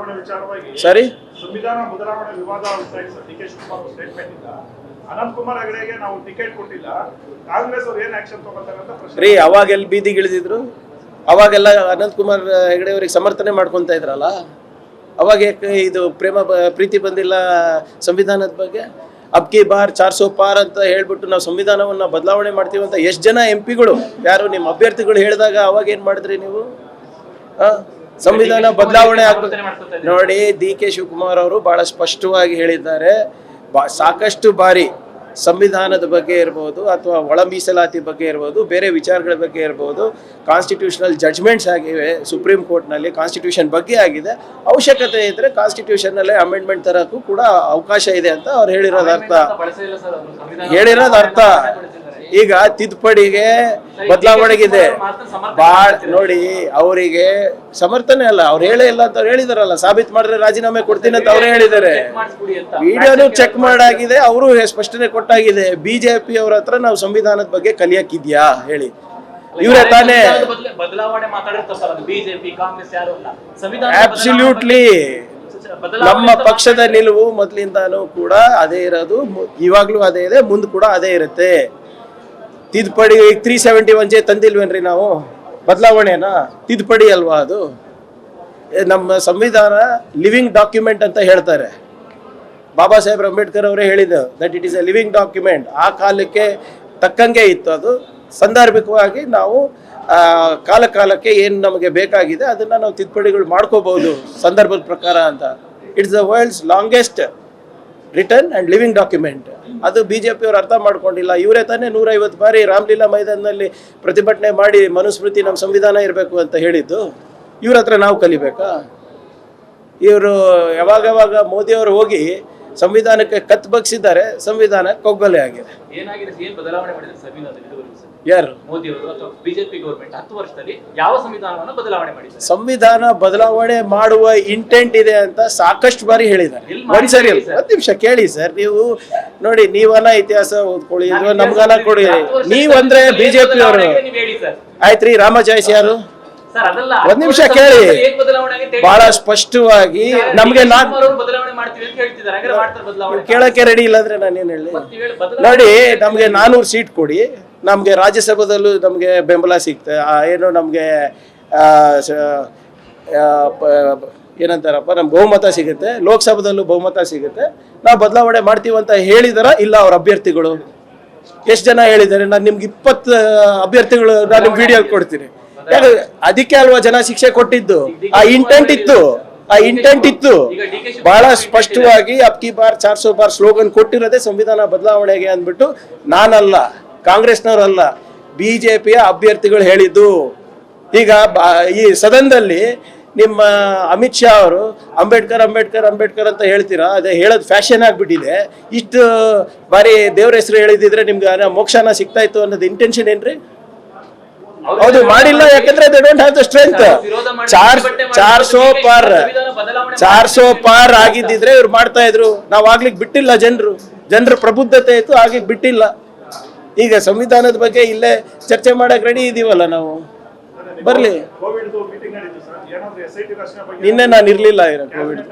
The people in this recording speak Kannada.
ಬದಲಾವಣೆ ವಿಚಾರವಾಗಿ ಸರಿ. ಸಂವಿಧಾನ ಬದಲಾವಣೆ ವಿವಾದ ಡಿ ಕೆ ಶಿವಕುಮಾರ್ ಸ್ಟೇಟ್ಮೆಂಟ್ ಇಂದ. ಅನಂತ್ ಕುಮಾರ್ ಹೆಗಡೆಗೆ ನಾವು ಟಿಕೆಟ್ ಕೊಟ್ಟಿಲ್ಲ. ಕಾಂಗ್ರೆಸ್ ಅವ್ರು ಏನ್ ಆಕ್ಷನ್ ತಗೋತಾರೆ ಅಂತ ಪ್ರಶ್ನೆ. ರೀ ಅವಾಗ ಎಲ್ಲಿ ಬೀದಿಗಿಳಿದಿದ್ರು ಅವಾಗೆಲ್ಲ ಅನಂತ್ ಕುಮಾರ್ ಹೆಗಡೆ ಅವ್ರಿಗೆ ಸಮರ್ಥನೆ ಮಾಡ್ಕೊಂತ ಇದ್ರಲ್ಲ? ಅವಾಗ ಯಾಕೆ ಇದು ಪ್ರೇಮ ಪ್ರೀತಿ ಬಂದಿಲ್ಲ ಸಂವಿಧಾನದ ಬಗ್ಗೆ? ಅಬ್ಕಿ ಬಾರ್ ಚಾರ್ ಸೋ ಪಾರ್ ಅಂತ ಹೇಳ್ಬಿಟ್ಟು ನಾವು ಸಂವಿಧಾನವನ್ನ ಬದಲಾವಣೆ ಮಾಡ್ತೀವಿ ಅಂತ ಎಷ್ಟು ಜನ ಎಂ ಪಿಗಳು? ಯಾರು ನಿಮ್ಮ ಅಭ್ಯರ್ಥಿಗಳು ಹೇಳಿದಾಗ ಅವಾಗ ಏನು ಮಾಡಿದ್ರಿ ನೀವು? ಆ? ಸಂವಿಧಾನ ಬದಲಾವಣೆ ಆಗ್ತದೆ ನೋಡಿ ಡಿ ಕೆ ಶಿವಕುಮಾರ್ ಅವರು ಬಹಳ ಸ್ಪಷ್ಟವಾಗಿ ಹೇಳಿದ್ದಾರೆ. ಬಾ ಸಾಕಷ್ಟು ಬಾರಿ ಸಂವಿಧಾನದ ಬಗ್ಗೆ ಇರ್ಬೋದು ಅಥವಾ ಒಳ ಮೀಸಲಾತಿ ಬಗ್ಗೆ ಇರ್ಬೋದು ಬೇರೆ ವಿಚಾರಗಳ ಬಗ್ಗೆ ಇರ್ಬೋದು ಕಾನ್ಸ್ಟಿಟ್ಯೂಷನಲ್ ಜಡ್ಜ್ಮೆಂಟ್ಸ್ ಆಗಿವೆ ಸುಪ್ರೀಂ ಕೋರ್ಟ್ನಲ್ಲಿ ಕಾನ್ಸ್ಟಿಟ್ಯೂಷನ್ ಬಗ್ಗೆ ಆಗಿದೆ. ಅವಶ್ಯಕತೆ ಇದ್ದರೆ ಕಾನ್ಸ್ಟಿಟ್ಯೂಷನ್ನಲ್ಲೇ ಅಮೆಂಡ್ಮೆಂಟ್ ತರಕ್ಕೂ ಕೂಡ ಅವಕಾಶ ಇದೆ ಅಂತ ಅವ್ರು ಹೇಳಿರೋದು ಅರ್ಥ. ಹೇಳಿರೋದು ಅರ್ಥ. ಈಗ ತಿದ್ದುಪಡಿಗೆ ಬದಲಾವಣೆಗಿದೆ. ಬಾಳ್ ನೋಡಿ, ಅವರಿಗೆ ಸಮರ್ಥನೆ ಅಲ್ಲ. ಅವ್ರು ಹೇಳೇ ಇಲ್ಲ ಅಂತ ಹೇಳಿದಾರಲ್ಲ. ಸಾಬೀತ್ ಮಾಡಿದ್ರೆ ರಾಜೀನಾಮೆ ಕೊಡ್ತೀನಿ ಅಂತ ಅವ್ರು ಹೇಳಿದ್ದಾರೆ ವಿಡಿಯೋನು ಚೆಕ್ ಮಾಡಾಗಿದೆ, ಅವರು ಸ್ಪಷ್ಟನೆ ಕೊಟ್ಟಾಗಿದೆ. ಬಿಜೆಪಿ ಅವ್ರ ಹತ್ರ ನಾವು ಸಂವಿಧಾನದ ಬಗ್ಗೆ ಕಲಿಯಕ್ಕಿದ್ಯಾ? ಹೇಳಿ. ಇವರೇ ತಾನೇ. ಅಬ್ಸಲ್ಯೂಟ್ಲಿ ನಮ್ಮ ಪಕ್ಷದ ನಿಲುವು ಮೊದಲಿಂದಾನು ಕೂಡ ಅದೇ ಇರೋದು. ಇವಾಗ್ಲೂ ಅದೇ ಇದೆ, ಮುಂದೆ ಕೂಡ ಅದೇ ಇರುತ್ತೆ. ತಿದ್ದುಪಡಿ ತ್ರೀ ಸೆವೆಂಟಿ ಒನ್ ಜೆ ತಂದಿಲ್ವೇನ್ರಿ ನಾವು? ಬದಲಾವಣೆನಾ? ತಿದ್ದುಪಡಿ ಅಲ್ವಾ ಅದು? ನಮ್ಮ ಸಂವಿಧಾನ ಲಿವಿಂಗ್ ಡಾಕ್ಯುಮೆಂಟ್ ಅಂತ ಹೇಳ್ತಾರೆ. ಬಾಬಾ ಸಾಹೇಬ್ ಅಂಬೇಡ್ಕರ್ ಅವರೇ ಹೇಳಿದ್ದು that it is a living document ಆ ಕಾಲಕ್ಕೆ ತಕ್ಕಂಗೆ ಇತ್ತು ಅದು. ಸಂದರ್ಭಿಕವಾಗಿ ನಾವು ಕಾಲ ಕಾಲಕ್ಕೆ ಏನು ನಮಗೆ ಬೇಕಾಗಿದೆ ಅದನ್ನು ನಾವು ತಿದ್ದುಪಡಿಗಳು ಮಾಡ್ಕೋಬಹುದು ಸಂದರ್ಭದ ಪ್ರಕಾರ ಅಂತ. It's the world's longest return and living document ಅದು ಬಿ ಜೆ ಪಿಯವರು ಅರ್ಥ ಮಾಡ್ಕೊಂಡಿಲ್ಲ. ಇವರೇ ತಾನೇ ನೂರೈವತ್ತು ಬಾರಿ ರಾಮಲೀಲಾ ಮೈದಾನದಲ್ಲಿ ಪ್ರತಿಭಟನೆ ಮಾಡಿ ಮನುಸ್ಮೃತಿ ನಮ್ಮ ಸಂವಿಧಾನ ಇರಬೇಕು ಅಂತ ಹೇಳಿದ್ದು. ಇವ್ರ ಹತ್ರ ನಾವು ಕಲಿಬೇಕಾ? ಇವರು ಯಾವಾಗ ಯಾವಾಗ ಮೋದಿಯವರು ಹೋಗಿ ಸಂವಿಧಾನಕ್ಕೆ ಕತ್ ಬಗ್ಸಿದ್ದಾರೆ ಸಂವಿಧಾನ ಕೊಗ್ಗಲೆ ಆಗಿದೆ. ಯಾರು? ಮೋದಿ ಅವರು ಅಥವಾ ಬಿಜೆಪಿ ಗೌರ್ಮೆಂಟ್ ಹತ್ತು ವರ್ಷದಲ್ಲಿ ಯಾವ ಸಂವಿಧಾನವನ್ನು ಬದಲಾವಣೆ ಮಾಡಿದ್ದಾರೆ? ಸಂವಿಧಾನ ಬದಲಾವಣೆ ಮಾಡುವ ಇಂಟೆಂಟ್ ಇದೆ ಅಂತ ಸಾಕಷ್ಟು ಬಾರಿ ಹೇಳಿದ್ದಾರೆ. ಒಂದ್ಸರಿ? ಒಂದ್ ನಿಮಿಷ ಕೇಳಿ ಸರ್ ನೀವು ನೋಡಿ ನೀವನ್ನ ಇತಿಹಾಸ ಓದ್ಕೊಳ್ಳಿ ನಮ್ಗಾನ ನಮ್ಗನ ಕೊಡಿ. ಹತ್ತು ನೀವಂದ್ರೆ ಬಿಜೆಪಿ ಅವರು ಆಯ್ತ್ರಿ ರಾಮ ಯಾರು? ಒಂದ್ ನಿಮಿಷ ಕೇಳಿ. ಬಹಳ ಸ್ಪಷ್ಟವಾಗಿ ನಮ್ಗೆ ಕೇಳಕ್ಕೆ ರೆಡಿ ಇಲ್ಲ ಅಂದ್ರೆ ನಾನೇನ್ ಹೇಳಿ? ನೋಡಿ ನಮ್ಗೆ ನಾನೂರು ಸೀಟ್ ಕೊಡಿ. ನಮ್ಗೆ ರಾಜ್ಯಸಭಾದಲ್ಲೂ ನಮ್ಗೆ ಬೆಂಬಲ ಸಿಗ್ತದೆ ಏನು ನಮ್ಗೆ ಏನಂತಾರಪ್ಪ ನಮ್ ಬಹುಮತ ಸಿಗುತ್ತೆ. ಲೋಕಸಭಾದಲ್ಲೂ ಬಹುಮತ ಸಿಗುತ್ತೆ. ನಾವು ಬದಲಾವಣೆ ಮಾಡ್ತೀವಿ ಅಂತ ಹೇಳಿದಾರ? ಇಲ್ಲ ಅವ್ರ ಅಭ್ಯರ್ಥಿಗಳು. ಎಷ್ಟು ಜನ ಹೇಳಿದ್ದಾರೆ? ನಾನು ನಿಮ್ಗೆ ಇಪ್ಪತ್ತು ಅಭ್ಯರ್ಥಿಗಳು ನಾನು ನಿಮ್ಗೆ ವಿಡಿಯೋ ಕೊಡ್ತೀನಿ. ಅದಕ್ಕೆ ಅಲ್ವಾ ಜನ ಶಿಕ್ಷೆ ಕೊಟ್ಟಿದ್ದು? ಆ ಇಂಟೆಂಟ್ ಇತ್ತು. ಆ ಇಂಟೆಂಟ್ ಇತ್ತು. ಬಹಳ ಸ್ಪಷ್ಟವಾಗಿ ಅಪ್ಕಿ ಬಾರ್ ಚಾರ್ ಸೋ ಬಾರ್ ಸ್ಲೋಗನ್ ಕೊಟ್ಟಿರೋದೇ ಸಂವಿಧಾನ ಬದಲಾವಣೆಗೆ ಅಂದ್ಬಿಟ್ಟು ನಾನಲ್ಲ ಕಾಂಗ್ರೆಸ್ನವರಲ್ಲ ಬಿಜೆಪಿಯ ಅಭ್ಯರ್ಥಿಗಳು ಹೇಳಿದ್ದು. ಈಗ ಈ ಸದನದಲ್ಲಿ ನಿಮ್ಮ ಅಮಿತ್ ಶಾ ಅವರು ಅಂಬೇಡ್ಕರ್ ಅಂಬೇಡ್ಕರ್ ಅಂಬೇಡ್ಕರ್ ಅಂತ ಹೇಳ್ತೀರಾ? ಅದೇ ಹೇಳೋದು ಫ್ಯಾಷನ್ ಆಗಿಬಿಟ್ಟಿದೆ. ಇಷ್ಟು ಬಾರಿ ದೇವ್ರ ಹೆಸರು ಹೇಳಿದಿದ್ರೆ ನಿಮ್ಗೆ ಮೋಕ್ಷನ ಸಿಗ್ತಾ ಇತ್ತು ಅನ್ನೋದು ಇಂಟೆನ್ಷನ್ ಏನ್ರಿ? ಹೌದು ಮಾಡಿಲ್ಲ ಯಾಕಂದ್ರೆ they don't have the strength ಚಾರ್ ಚಾರ್ ಸೋ ಪಾರ್. ಚಾರ್ ಸೋ ಪಾರ್ ಆಗಿದ್ದಿದ್ರೆ ಇವ್ರು ಮಾಡ್ತಾ ಇದ್ರು. ನಾವ್ ಆಗ್ಲಿಕ್ಕೆ ಬಿಟ್ಟಿಲ್ಲ ಜನರು. ಜನರ ಪ್ರಬುದ್ಧತೆ ಇತ್ತು ಆಗ್ಲಿಕ್ಕೆ ಬಿಟ್ಟಿಲ್ಲ. ಈಗ ಸಂವಿಧಾನದ ಬಗ್ಗೆ ಇಲ್ಲೇ ಚರ್ಚೆ ಮಾಡಕ್ ರೆಡಿ ಇದೀವಲ್ಲ ನಾವು? ಬರ್ಲಿ. ಕೋವಿಡ್ ಮೀಟಿಂಗ್ ನಡೀತು ಸರ್. ಏನಾದ್ರು ಎಸ್ ರಚನೆ ಬಗ್ಗೆ ನಿನ್ನೆ ನಾನು ಇರ್ಲಿಲ್ಲ ಕೋವಿಡ್